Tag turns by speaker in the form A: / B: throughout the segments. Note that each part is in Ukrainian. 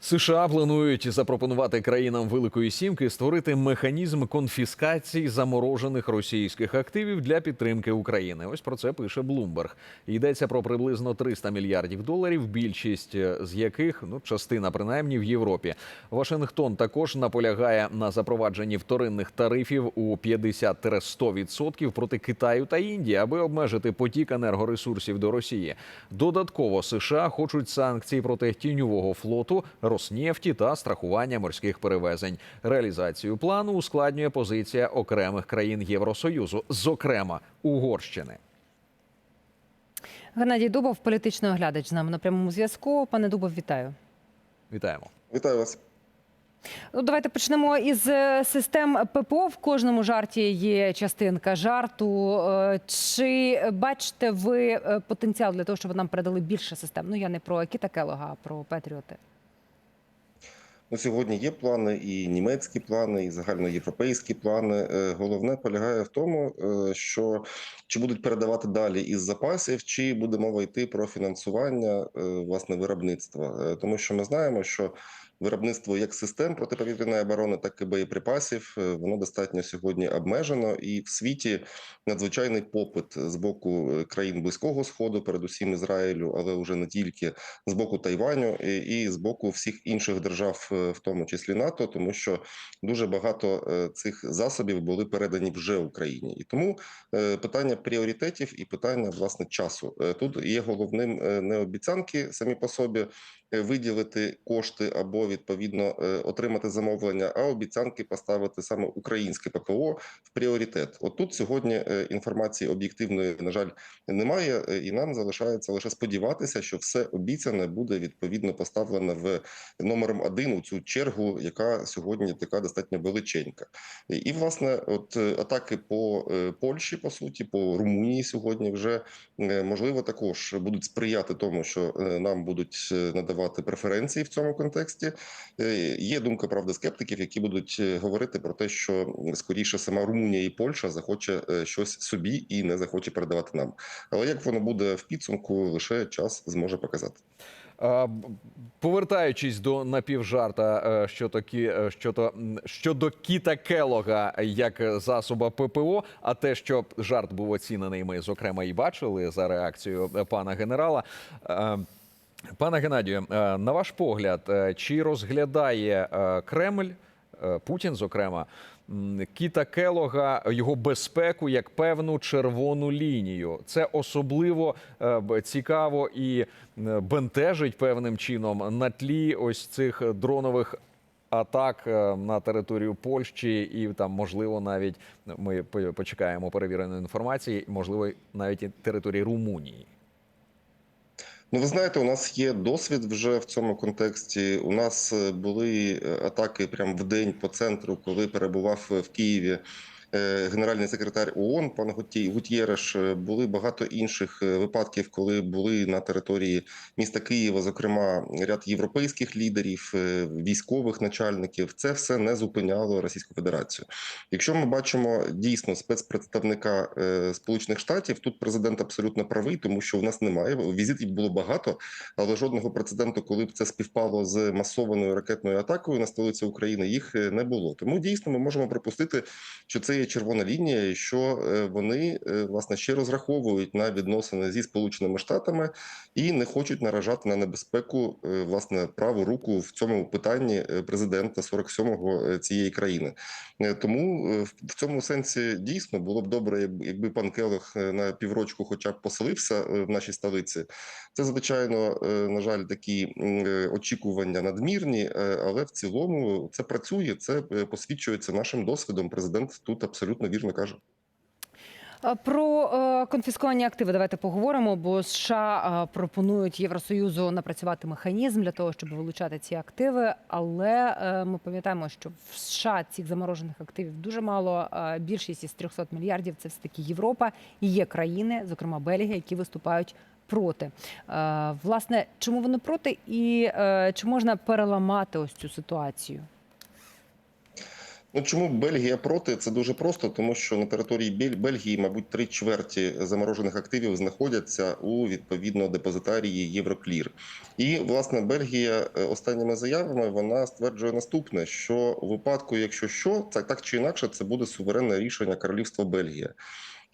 A: США планують запропонувати країнам Великої Сімки створити механізм конфіскації заморожених російських активів для підтримки України. Ось про це пише Bloomberg. Йдеться про приблизно 300 мільярдів доларів, більшість з яких ну частина принаймні в Європі. Вашингтон також наполягає на запровадженні вторинних тарифів у 50-100% проти Китаю та Індії, аби обмежити потік енергоресурсів до Росії. Додатково США хочуть санкції проти тіньового флоту, Роснефті та страхування морських перевезень. Реалізацію плану ускладнює позиція окремих країн Євросоюзу, зокрема Угорщини.
B: Геннадій Дубов, політичний оглядач з нами на прямому зв'язку. Пане Дубов, вітаю.
A: Вітаємо.
C: Вітаю вас.
B: Ну, давайте почнемо із е, систем ППО. В кожному жарті є частинка жарту. Е, Чи бачите ви е, потенціал для того, щоб нам передали більше систем? Ну я не про Кіта Келога, а про Петріоти.
C: Ну, сьогодні є плани, і німецькі плани, і загальноєвропейські плани. Е, Головне полягає в тому, е, що чи будуть передавати далі із запасів, чи буде мова йти про фінансування е, власне виробництва, тому що ми знаємо, що виробництво як систем протиповітряної оборони, так і боєприпасів е, воно достатньо сьогодні обмежено, і в світі надзвичайний попит з боку е, країн близького сходу, передусім Ізраїлю, але вже не тільки з боку Тайваню і, з боку всіх інших держав, е, в тому числі НАТО, тому що дуже багато цих засобів були передані вже Україні, і тому питання пріоритетів і питання власне часу тут є головним не обіцянки самі по собі. Виділити кошти або відповідно е, отримати замовлення, а обіцянки поставити саме українське ППО в пріоритет. От тут сьогодні е, інформації об'єктивної на жаль немає, е, і нам залишається лише сподіватися, що все обіцяне буде відповідно поставлено в номером один у цю чергу, яка сьогодні така достатньо величенька. І, власне, от атаки по Польщі, по суті, по Румунії сьогодні вже можливо також будуть сприяти тому, що нам будуть надавати преференції в цьому контексті. Е, Є думка правда скептиків, які будуть е, говорити про те, що скоріше сама Румунія і Польща захоче е, щось собі і не захоче передавати нам. Але як воно буде в підсумку, лише час зможе показати.
A: Повертаючись до напівжарта що такі, щодо, щодо Кіта Келога як засоба ППО, а те, що жарт був оцінений, ми зокрема і бачили за реакцією пана генерала. Пане Геннадію, е, на ваш погляд, е, чи розглядає е, Кремль, Путін, зокрема, Кіта Келога його безпеку як певну червону лінію? Це особливо цікаво і бентежить певним чином на тлі ось цих дронових. Атак на територію Польщі, і там можливо навіть ми почекаємо перевіреної інформації, можливо, навіть і території Румунії.
C: Ну, ви знаєте, у нас є досвід вже в цьому контексті. У нас е, були е, атаки прямо в день по центру, коли перебував е, в Києві генеральний секретар ООН пан Гутєреш. Е, Були багато інших е, випадків, коли були на території міста Києва, зокрема ряд європейських лідерів, е, військових начальників. Це все не зупиняло Російську Федерацію. Якщо ми бачимо дійсно спецпредставника е, Сполучених Штатів, тут президент абсолютно правий, тому що в нас немає візитів було багато, але жодного прецеденту, коли б це співпало з масованою ракетною атакою на столицю України, їх е, не було. Тому дійсно ми можемо припустити, що це є червона лінія, що е, вони е, власне ще розраховують на відносини зі Сполученими Штатами і не хочуть наражати на небезпеку е, власне праву руку в цьому питанні президента 47-го цієї країни. Тому в- цьому сенсі дійсно було б добре, якби- пан Келох на піврочку, хоча б поселився в нашій столиці. Це звичайно, на жаль, такі очікування надмірні, але в цілому це працює. Це посвідчується нашим досвідом. Президент тут абсолютно вірно каже.
B: Е, Про е, конфісковані активи давайте поговоримо, бо США е, пропонують Євросоюзу напрацювати механізм для того, щоб вилучати ці активи. Але ми пам'ятаємо, що в США цих заморожених активів дуже мало. Більшість із 300 мільярдів це все таки Європа і є країни, зокрема Бельгія, які виступають. Проти власне, чому вони проти, і чи можна переламати ось цю ситуацію?
C: Ну чому Бельгія проти? Це дуже просто, тому що на території Бель- Бельгії, мабуть, три чверті заморожених активів знаходяться у відповідно депозитарії Євроклір. І власне Бельгія е, останніми заявами вона стверджує наступне: що у випадку, якщо що, це так чи інакше, це буде суверенне рішення Королівства Бельгія.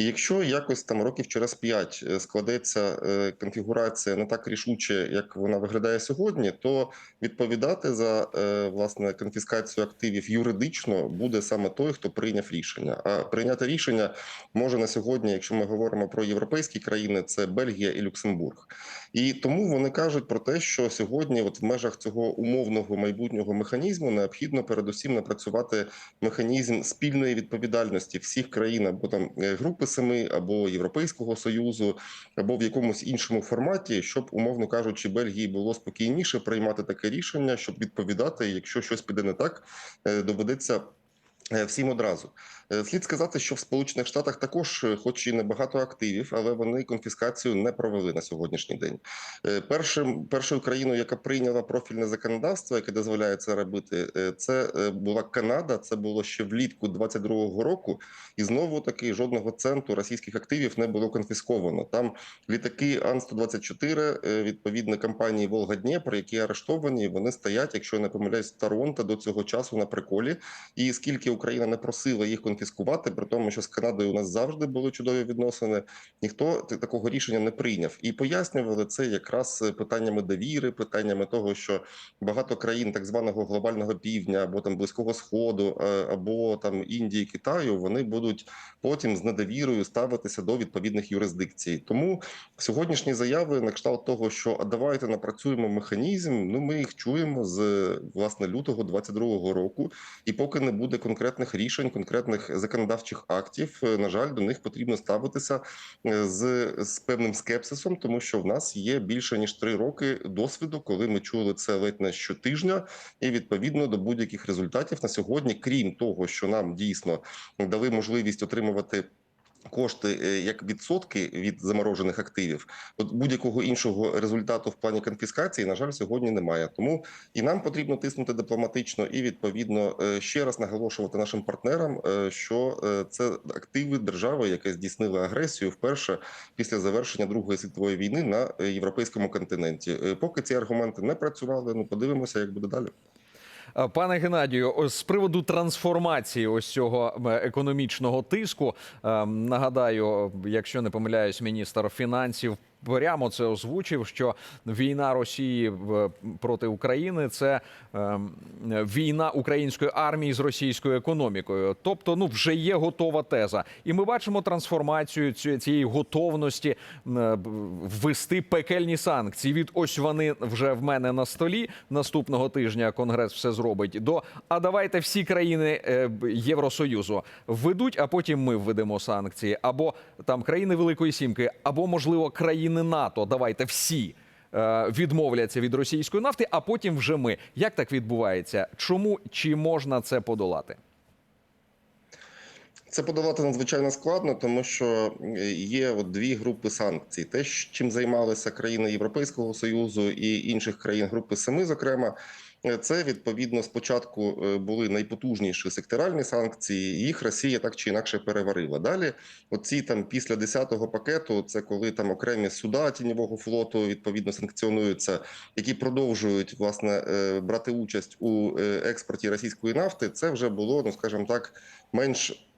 C: І якщо якось там років через п'ять е, складеться е, конфігурація не так рішуче, як вона виглядає сьогодні, то відповідати за е, власне конфіскацію активів юридично буде саме той, хто прийняв рішення. А прийняти рішення може на сьогодні, якщо ми говоримо про європейські країни, це Бельгія і Люксембург. І тому вони кажуть про те, що сьогодні, от в межах цього умовного майбутнього механізму, необхідно передусім напрацювати механізм спільної відповідальності всіх країн або там групи семи, або Європейського союзу, або в якомусь іншому форматі, щоб, умовно кажучи, Бельгії було спокійніше приймати таке рішення, щоб відповідати, якщо щось піде не так, е, доведеться. Е, Всім одразу Е, слід сказати, що в Сполучених Штатах також, е, хоч і небагато активів, але вони конфіскацію не провели на сьогоднішній день. Першим першою країною, яка прийняла профільне законодавство, яке дозволяє це робити, це була Канада. Це було ще влітку 22-го року, і знову таки жодного центу російських активів не було конфісковано. Там літаки Ан-124, е, відповідно компанії Волга Дніпро, які арештовані, вони стоять, якщо я не помиляюсь, Торонто до цього часу на приколі. І скільки Україна не просила їх конфіскувати, при тому, що з Канадою у нас завжди були чудові відносини, ніхто такого рішення не прийняв. І пояснювали це якраз е, питаннями довіри, питаннями того, що багато країн так званого глобального півдня або там близького сходу, е, або там Індії, Китаю, вони будуть потім з недовірою ставитися до відповідних юрисдикцій. Тому сьогоднішні заяви на кшталт того, що а давайте напрацюємо механізм. Ну ми їх чуємо з власне лютого 22-го року, і поки не буде конкретних рішень, конкретних законодавчих актів, е, на жаль, до них потрібно ставитися е, з, з певним скепсисом, тому що в нас є більше ніж три роки досвіду, коли ми чули це ледь не щотижня, і відповідно до будь-яких результатів на сьогодні, крім того, що нам дійсно дали можливість отримувати. Кошти е, як відсотки від заморожених активів, от будь-якого іншого результату в плані конфіскації, на жаль, сьогодні немає. Тому і нам потрібно тиснути дипломатично, і відповідно е, ще раз наголошувати нашим партнерам, е, що це активи держави, яка здійснила агресію вперше після завершення Другої світової війни на європейському континенті. Поки ці аргументи не працювали, ну подивимося, як буде далі.
A: Е, Пане Геннадію, ось з приводу трансформації ось цього економічного тиску, е, нагадаю, якщо не помиляюсь, міністр фінансів прямо це озвучив, що війна Росії проти України це е, війна української армії з російською економікою. Тобто, ну вже є готова теза, і ми бачимо трансформацію цієї готовності е, ввести пекельні санкції. Від ось вони вже в мене на столі. Наступного тижня конгрес все зробить. До а давайте всі країни е, Євросоюзу введуть, а потім ми введемо санкції, або там країни Великої Сімки, або можливо країни НАТО. Давайте всі. е, Відмовляться від російської нафти, а потім вже ми. Як так відбувається? Чому чи можна це подолати?
C: Це подолати надзвичайно складно, тому що е, є от дві групи санкцій: те, чим займалися країни Європейського союзу і інших країн групи Семи, зокрема. Е, Це відповідно спочатку е, були найпотужніші секторальні санкції. Їх Росія так чи інакше переварила. Далі, оці там після 10-го пакету, це коли там окремі суда тіньового флоту відповідно санкціонуються, які продовжують власне е, брати участь у експорті російської нафти. Це вже було, ну скажімо так, менш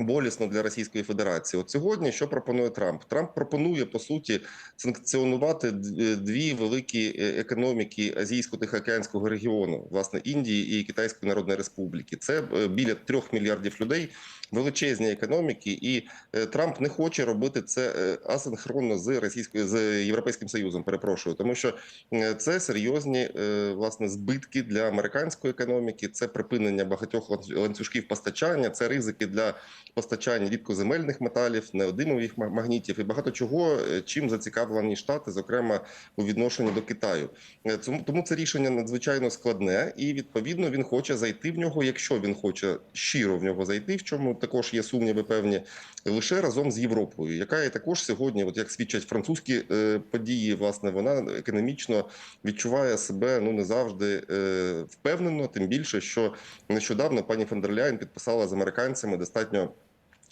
C: болісно для Російської Федерації. От сьогодні що пропонує Трамп? Трамп пропонує по суті санкціонувати дві великі е, економіки азійсько-тихоокеанського регіону, власне Індії і Китайської Народної Республіки. Це е, біля трьох мільярдів людей, величезні економіки, і е, Трамп не хоче робити це е, асинхронно з російською з європейським союзом. Перепрошую, тому що е, це серйозні е, власне збитки для американської економіки. Це припинення багатьох ланцюжків постачання, це ризики для постачання рідкоземельних металів, неодимових магнітів і багато чого, е, чим зацікавлені штати, зокрема у відношенні до Китаю. Е, тому це рішення надзвичайно складне, і відповідно він хоче зайти в нього, якщо він хоче щиро в нього зайти, в чому також є сумніви певні, лише разом з Європою, яка і також сьогодні, от як свідчать французькі е, події, власне, вона економічно відчуває себе ну не завжди впевнено, тим більше, що нещодавно пані фон підписала з американцями достатньо.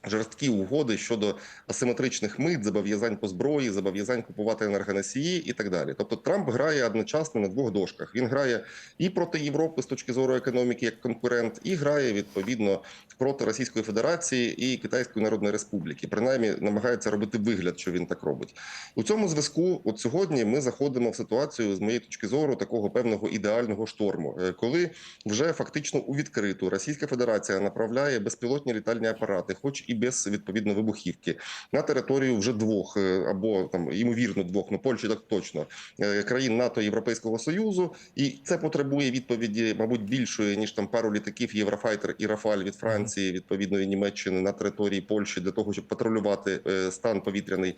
C: Жорсткі угоди щодо асиметричних мит, зобов'язань по зброї, зобов'язань купувати енергоносії і так далі. Тобто Трамп грає одночасно на двох дошках. Він грає і проти Європи з точки зору економіки як конкурент, і грає відповідно проти Російської Федерації і Китайської Народної Республіки. Принаймні намагається робити вигляд, що він так робить. У цьому зв'язку, от сьогодні, ми заходимо в ситуацію з моєї точки зору такого певного ідеального шторму, е, коли вже фактично у відкриту Російська Федерація направляє безпілотні літальні апарати, хоч і без відповідно вибухівки, на територію вже двох е, або там ймовірно двох, ну Польщі так точно е, країн НАТО Європейського Союзу, і це потребує відповіді, мабуть, більшої ніж там пару літаків Єврофайтер і Рафаль від Франції, відповідно і Німеччини на території Польщі для того, щоб патрулювати е, стан повітряний.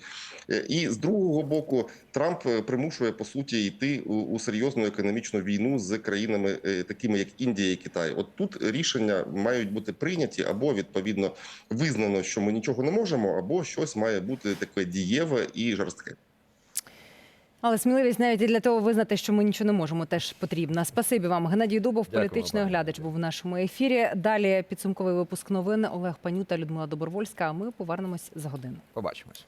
C: І з другого боку, Трамп примушує по суті йти у, серйозну економічну війну з країнами, такими як Індія і Китай. От тут рішення мають бути прийняті або відповідно визнано, що ми нічого не можемо, або щось має бути таке дієве і жорстке.
B: Але сміливість навіть і для того визнати, що ми нічого не можемо, теж потрібна. Спасибі вам. Геннадій Дубов,
A: Дякую,
B: політичний
A: пані
B: оглядач, був в нашому ефірі. Далі підсумковий випуск новин Олег Панюта, Людмила Добровольська. А ми повернемось за годину.
A: Побачимось.